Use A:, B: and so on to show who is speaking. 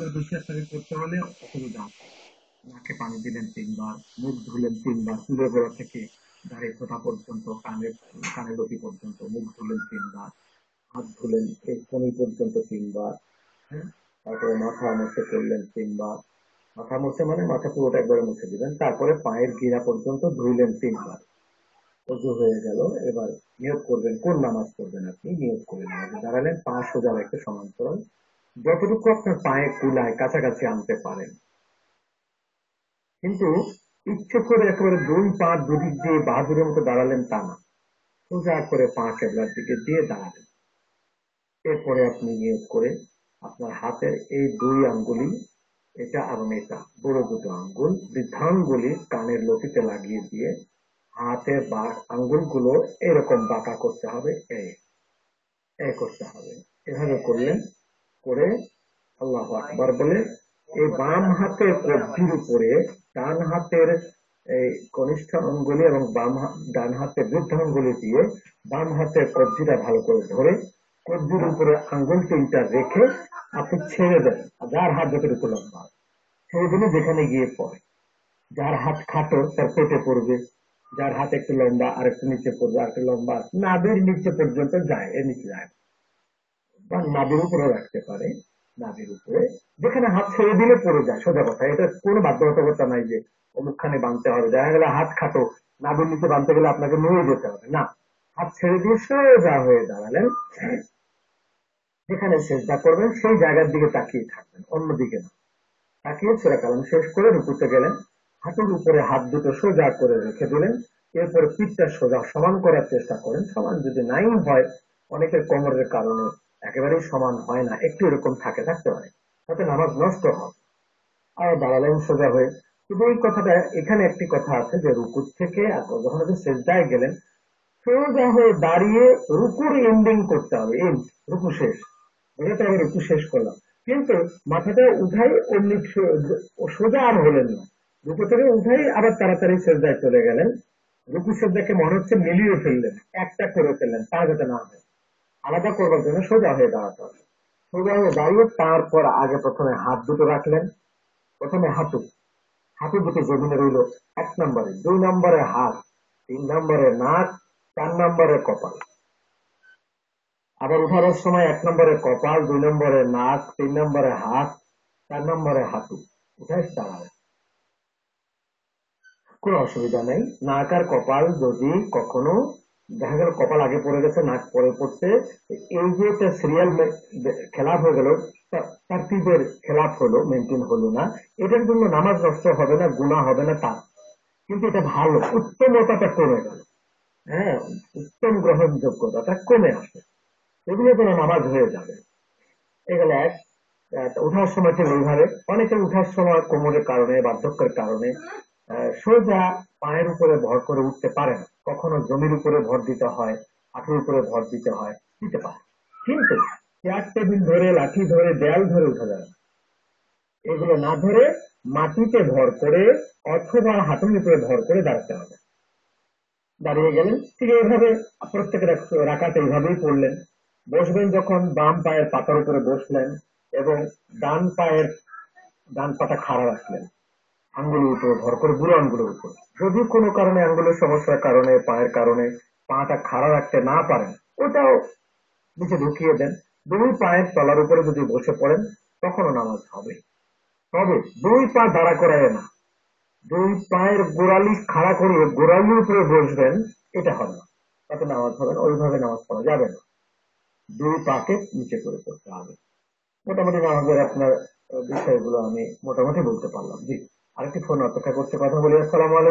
A: একটা করতে হলে অসুবিধা নাকে পানি দিলেন তিনবার, মুখ ধুলেন তিনবার চুলে গোড়া থেকে দাঁড়িয়ে ফোটা পর্যন্ত কানের কানের লতি পর্যন্ত, মুখ ধুলেন তিনবার, হাত ধুলেন এই কনি পর্যন্ত তিনবার হ্যাঁ? তারপরে মাথা মুছে করলেন তিনবার। মাথা মুছে মানে মাথা পুরোটা একবারে মুছে দিলেন, তারপরে পায়ের গিরা পর্যন্ত ধুইলেন তিনবার। অজু হয়ে গেল, এবার নিয়োগ করবেন, কোন নামাজ করবেন আপনি? নিয়োগ করে নামাজে দাঁড়ালেন, পা সোজা রেখে সমান্তরাল। যতটুকু আপনার পায়ে কুলায়, কাছাকাছি আনতে পারেন। কিন্তু ইচ্ছে করে একেবারে দুই পা দুদিক দিয়ে বাহাদুরের মতো দাঁড়ালেন তা না। সোজা করে পা কেবলার দিকে দিয়ে দাঁড়ালেন। এরপরে আপনি নিয়োগ করে আপনার হাতের এই দুই আঙ্গুলি, এটা এবং এটা, বড় দুটো আঙ্গুল, বৃদ্ধাঙ্গুলি কানের লতিতে লাগিয়ে দিয়ে হাতের বা আঙ্গুলগুলো এরকম বাঁকা করতে হবে এই করতে হবে। এভাবে করলেন করে আল্লাহ আকবার বলে, এই বাম হাতের কবজির উপরে ডান হাতের এই কনিষ্ঠ অঙ্গুলি এবং বাম ডান হাতের বৃদ্ধাঙ্গুলি দিয়ে বাম হাতের কবজিটা ভালো করে ধরে কবজির উপরে আঙ্গুল তিনটা রেখে আপনি ছেড়ে দেন। যার হাত যতটুকু লম্বা, ছেড়ে দিলে যেখানে গিয়ে পড়ে। যার হাত খাটো, তার পেটে পড়বে। যার হাত একটু লম্বা, আর একটু নিচে পড়বে, আর একটু লম্বা, নাভির নিচে পর্যন্ত যায় এর নিচে যায়। বা নাভির উপরে রাখতে পারে, নাভির উপরে। যেখানে হাত ছেড়ে দিলে পড়ে যায়, সোজা কথা। এটা কোনো বাধ্যবাধকতা নাই যে অমুকখানে বাঁধতে হবে। দেখা গেলে হাত খাটো, নাভির নিচে বাঁধতে গেলে আপনাকে নিয়ে যেতে হবে। না, হাত ছেড়ে দিয়ে সোজা হয়ে দাঁড়ালেন। যেখানে চেষ্টা করবেন, সেই জায়গার দিকে তাকিয়ে থাকবেন, অন্যদিকে না। তাকিয়ে ছেড়ে কালাম শেষ করে রুকুতে গেলেন। হাতের উপরে হাত দুটো সোজা করে রেখে দিলেন। এরপরে পিঠটা সোজা সমান করার চেষ্টা করেন। সমান যদি নাই হয়, অনেকের কোমরের কারণে একেবারেই সমান হয় না, একটু এরকম থাকে থাকতে পারে তাতে নামাজ নষ্ট হয়। আর দাঁড়ালেন সোজা হয়ে। কিন্তু এই কথাটা, এখানে একটি কথা আছে যে রুকুর থেকে যখন আপনি শেষদায় গেলেন, সোজা হয়ে দাঁড়িয়ে রুকুর এন্ডিং করতে হবে। এন্ড রুকু শেষ। এটা তো আমি রুকু শেষ করলাম। কিন্তু মাথাটা উঠাই অমনি সো- সোজা আর হলেন না। রুকু থেকে উঠাই আবার তাড়াতাড়ি সেজদায় চলে গেলেন। রুকু সেজদাকে মনে হচ্ছে মিলিয়ে ফেললেন। একটা করে ফেললেন, তা যাতে না হয়। আলাদা করবার জন্য সোজা হয়ে দাঁড়াতে হবে। সোজা হয়ে দাঁড়িয়ে তারপর আগে প্রথমে হাত দুটো রাখলেন। প্রথমে হাঁটু। হাঁটু দুটো জমিনে রইল, এক নম্বরে, দুই নম্বরে হাত, তিন নম্বরে নাক, চার নম্বরে কপাল। আবার উঠানোর সময় এক নম্বরে কপাল, দুই নম্বরে নাক, তিন নম্বরে হাত, চার নম্বরে হাঁটু। উঠাই দাঁড়াবে কোনো অসুবিধা নেই। নাক আর কপাল যদি কখনো দেখা গেল কপাল আগে পড়ে গেছে, নাক পরে পড়ছে। এই যে একটা সিরিয়াল খেলাপ হয়ে গেল তারতিবের খেলাপ হলো মেনটেন হলো না। এটার জন্য নামাজ নষ্ট হবে না গুণা হবে না, তা। কিন্তু এটা ভালো, উত্তমতাটা কমে গেল। হ্যাঁ উত্তম গ্রহণযোগ্যতাটা কমে আসে এগুলো যেন নামাজ হয়ে যাবে। এগুলো এক। উঠার সময় ঠিক ওইভাবে অনেকে উঠার সময় কোমরের কারণে, বার্ধক্যের কারণে সোজা পায়ের উপরে ভর করে উঠতে পারে না। কখনো জমির উপরে ভর দিতে হয় হাঁটুর উপরে ভর দিতে হয়, দিতে পারে। কিন্তু চেয়ার টেবিল ধরে, লাঠি ধরে, দেয়াল ধরে উঠা যাবে। এগুলো না ধরে মাটিতে ভর করে অথবা হাঁটুর উপরে ভর করে দাঁড়াতে হবে। দাঁড়িয়ে গেলেন, ঠিক এইভাবে প্রত্যেকের রাখাতে এইভাবেই পড়লেন। বসবেন যখন, বাম পায়ের পাতার উপরে বসলেন এবং ডান পায়ের ডান পাটা খাড়া রাখলেন। আঙ্গুলের উপরে ভর করে বুড়ো আঙ্গুলের উপর। যদি কোনো কারণে আঙ্গুলের সমস্যার কারণে, পায়ের কারণে পাটা খাড়া রাখতে না পারেন, ওটাও নিচে ঢুকিয়ে দেন। দুই পায়ের তলার উপরে যদি বসে পড়েন, তখনও নামাজ হবে। তবে দুই পা দাঁড়া করায় না। দুই পায়ের গোড়ালি খাড়া করিয়ে গোড়ালির উপরে বসবেন, এটা হবে না। তাতে নামাজ হবে না, ওইভাবে নামাজ পড়া যাবে না। দুই পাকে নিচে করে পড়তে হবে। মোটামুটি নামাজের আপনার বিষয়গুলো আমি মোটামুটি বলতে পারলাম। জি। আরেকটি ফোন অপেক্ষা করছে কথা বলি। আসসালামু আলাইকুম।